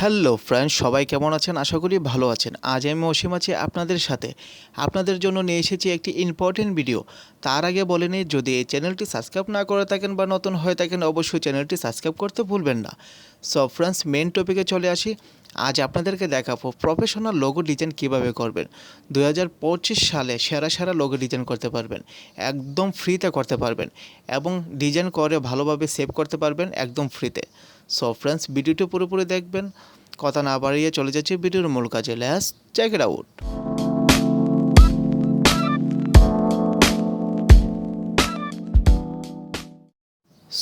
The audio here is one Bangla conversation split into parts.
হ্যালো ফ্রেন্ডস সবাই কেমন আছেন? আশা করি ভালো আছেন। আজ আমি অসীম আছি আপনাদের সাথে। আপনাদের জন্য নিয়ে এসেছি একটি ইম্পর্টেন্ট ভিডিও তার আগে বলে নিই, যদি এই চ্যানেলটি সাবস্ক্রাইব না করে থাকেন বা নতুন হয়ে থাকেন, অবশ্যই চ্যানেলটি সাবস্ক্রাইব করতে ভুলবেন না। সো ফ্রেন্ডস মেন টপিকে চলে আসি। আজ আপনাদেরকে দেখাবো প্রফেশনাল লোগো ডিজাইন কীভাবে করবেন। দু হাজার পঁচিশ সালে সেরা সেরা লোগো ডিজাইন করতে পারবেন, একদম ফ্রিতে করতে পারবেন এবং ডিজাইন করে ভালোভাবে সেভ করতে পারবেন একদম ফ্রিতে সো ফ্রেন্ডস ভিডিওটি পুরোপুরি দেখবেন, কথা না বাড়িয়ে চলে যাচ্ছে ভিডিওর মূল কাজে। Let's check it out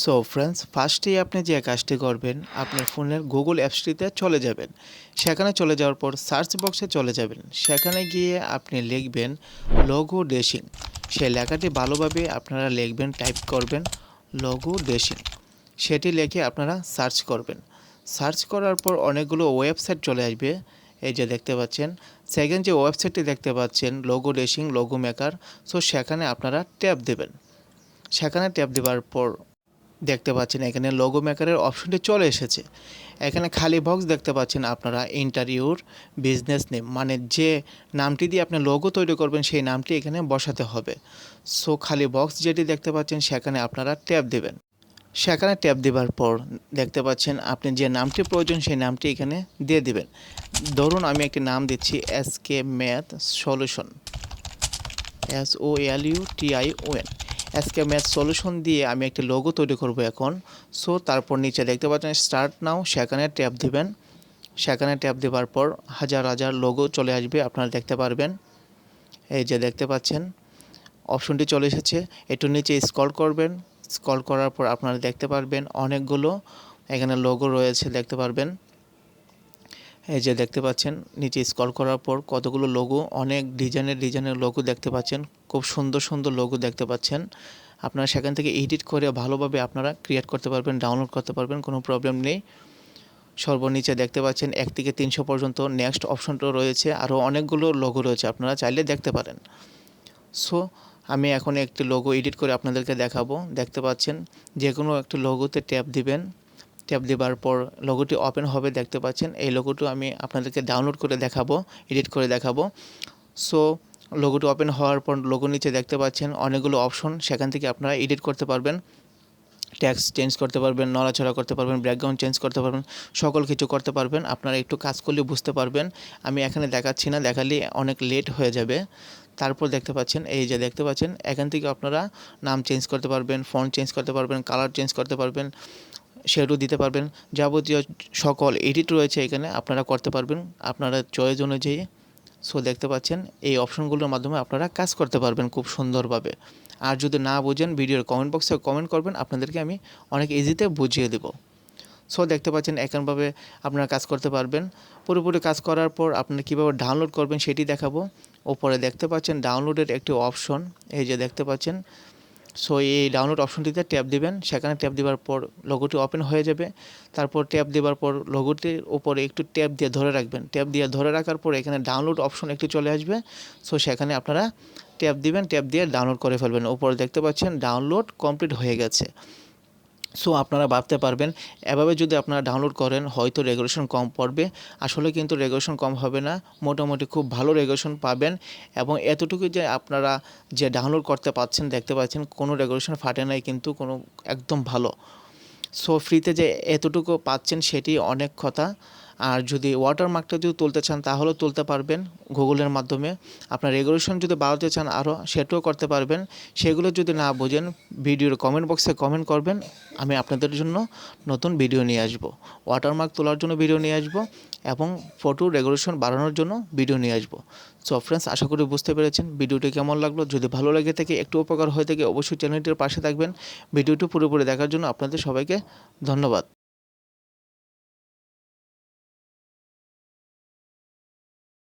so friends ফার্স্টেই আপনি যে কাজটি করবেন, আপনার ফোনের গুগল অ্যাপসটিতে চলে যাবেন। সেখানে চলে যাওয়ার পর সার্চ বক্সে চলে যাবেন। সেখানে গিয়ে আপনি লিখবেন লগো ডেসিং সেই লেখাটি ভালোভাবে আপনারা লিখবেন টাইপ করবেন লগো ডেসিং সেটি লিখে আপনারা সার্চ করবেন। সার্চ করার পর অনেকগুলো ওয়েবসাইট চলে আসবে। এই যে দেখতে পাচ্ছেন সেকেন্ড যে ওয়েবসাইটটি দেখতে পাচ্ছেন logo design logo maker so সেখানে আপনারা ট্যাপ দেবেন। সেখানে ট্যাপ দেওয়ার পর দেখতে পাচ্ছেন, এখানে লোগো মেকারের অপশনটি চলে এসেছে। এখানে খালি বক্স দেখতে পাচ্ছেন আপনারা ইন্টারভিউর বিজনেস নেম মানে যে নামটি দিয়ে আপনি লোগো তৈরি করবেন, সেই নামটি এখানে বসাতে হবে। সো খালি বক্স যেটি দেখতে পাচ্ছেন, সেখানে আপনারা ট্যাপ দেবেন। সেখানে ট্যাপ দেওয়ার পর দেখতে পাচ্ছেন, আপনি যে নামটি প্রয়োজন, সেই নামটি এখানে দিয়ে দেবেন। ধরুন, আমি একটি নাম দিচ্ছি S K math solution S O L U T I O N SK math solution দিয়ে আমি একটি লোগো তৈরি করব এখন। সো তারপর নিচে দেখতে পাচ্ছেন স্টার্ট নাও সেখানে ট্যাপ দিবেন। সেখানে ট্যাপ দেওয়ার পর হাজার হাজার লোগো চলে আসবে, আপনারা দেখতে পারবেন। এই যে দেখতে পাচ্ছেন অপশনটি চলে এসেছে। একটু নিচে স্ক্রল করবেন। স্ক্রল করার পর আপনারা দেখতে পারবেন অনেকগুলো, এখানে লোগো রয়েছে, দেখতে পারবেন। এই যে দেখতে পাচ্ছেন, নিচে স্কল করার পর কতগুলো লোগো অনেক ডিজাইনের ডিজাইনের লোগো দেখতে পাচ্ছেন, খুব সুন্দর সুন্দর লোগো দেখতে পাচ্ছেন। আপনারা সেখান থেকে এডিট করে ভালোভাবে আপনারা ক্রিয়েট করতে পারবেন ডাউনলোড করতে পারবেন, কোনো প্রবলেম নেই। সর্বনিচে দেখতে পাচ্ছেন, এক থেকে তিনশো পর্যন্ত নেক্সট অপশনটা রয়েছে আরও অনেকগুলো লোগো রয়েছে, আপনারা চাইলে দেখতে পারেন। সো আমি এখন একটি লোগো এডিট করে আপনাদেরকে দেখাবো। দেখতে পাচ্ছেন যে কোনো একটি লোগোতে ট্যাপ দিবেন। ট্যাপ দেওয়ার পর লোগোটি ওপেন হবে, দেখতে পাচ্ছেন। এই লোগোটি আমি আপনাদেরকে ডাউনলোড করে দেখাবো এডিট করে দেখাবো। সো লোগোটি ওপেন হওয়ার পর লোগো নিচে দেখতে পাচ্ছেন অনেকগুলো অপশন সেখান থেকে আপনারা এডিট করতে পারবেন। ট্যাক্স চেঞ্জ করতে পারবেন, নড়াচড়া করতে পারবেন ব্যাকগ্রাউন্ড চেঞ্জ করতে পারবেন, সকল কিছু করতে পারবেন। আপনারা একটু কাজ করলে বুঝতে পারবেন। আমি এখানে দেখাচ্ছি না, দেখালে অনেক লেট হয়ে যাবে। তারপর দেখতে পাচ্ছেন, এই যে দেখতে পাচ্ছেন, এখান থেকে আপনারা নাম চেঞ্জ করতে পারবেন ফন্ট চেঞ্জ করতে পারবেন কালার চেঞ্জ করতে পারবেন। শেডও দিতে পারবেন। যাবতীয় সকল এডিট রয়েছে এখানে, আপনারা করতে পারবেন। আপনারা চয়েস অনুযায়ী সো দেখতে পাচ্ছেন, এই অপশনগুলোর মাধ্যমে আপনারা কাজ করতে পারবেন খুব সুন্দরভাবে। আর যদি না বোঝেন ভিডিওর কমেন্ট বক্সে কমেন্ট করবেন, আপনাদেরকে আমি অনেক ইজিতে বুঝিয়ে দেবো। সো দেখতে পাচ্ছেন এমনভাবে আপনারা কাজ করতে পারবেন। পুরোপুরি কাজ করার পর আপনারা কীভাবে ডাউনলোড করবেন সেটি দেখাবো। ওপরে দেখতে পাচ্ছেন ডাউনলোডের একটি অপশন এই যে দেখতে পাচ্ছেন সো এই ডাউনলোড অপশনটিতে ট্যাপ দিবেন। সেখানে ট্যাপ দেওয়ার পর লোগোটি ওপেন হয়ে যাবে। তারপর ট্যাপ দেওয়ার পর লোগোটির ওপরে একটু ট্যাপ দিয়ে ধরে রাখবেন। ট্যাপ দিয়ে ধরে রাখার পর এখানে ডাউনলোড অপশন একটু চলে আসবে। সো সেখানে আপনারা ট্যাপ দিবেন। ট্যাপ দিয়ে ডাউনলোড করে ফেলবেন। ওপরে দেখতে পাচ্ছেন ডাউনলোড কমপ্লিট হয়ে গেছে। সো আপনারা ভাবতে পারবেন, এভাবে যদি আপনারা ডাউনলোড করেন, হয়তো রেগুলেশন কম পড়বে। আসলে কিন্তু রেগুলেশন কম হবে না, মোটামুটি খুব ভালো রেগুলেশন পাবেন এবং এতটুকু যে আপনারা যে ডাউনলোড করতে পাচ্ছেন, দেখতে পাচ্ছেন, কোনো রেগুলেশন ফাটে নাই কিন্তু কোনো একদম ভালো। সো ফ্রিতে যে এতটুকু পাচ্ছেন, সেটি অনেক কথা। আর যদি ওয়াটারমার্কটা যদি তুলতে চান, তাহলেও তুলতে পারবেন গুগলের মাধ্যমে। আপনার রেগুলেশন যদি বাড়াতে চান আরও, সেটাও করতে পারবেন। সেগুলো যদি না বোঝেন, ভিডিওর কমেন্ট বক্সে কমেন্ট করবেন। আমি আপনাদের জন্য নতুন ভিডিও নিয়ে আসব। ওয়াটারমার্ক তোলার জন্য ভিডিও নিয়ে আসব এবং ফটো রেগুলেশন বাড়ানোর জন্য ভিডিও নিয়ে আসব। সো ফ্রেন্ডস আশা করি বুঝতে পেরেছেন ভিডিওটি কেমন লাগল। যদি ভালো লাগে থাকে একটু উপকার হয়ে থাকে অবশ্যই চ্যানেলটির পাশে থাকবেন। ভিডিওটি পুরোপুরি দেখার জন্য আপনাদের সবাইকে ধন্যবাদ।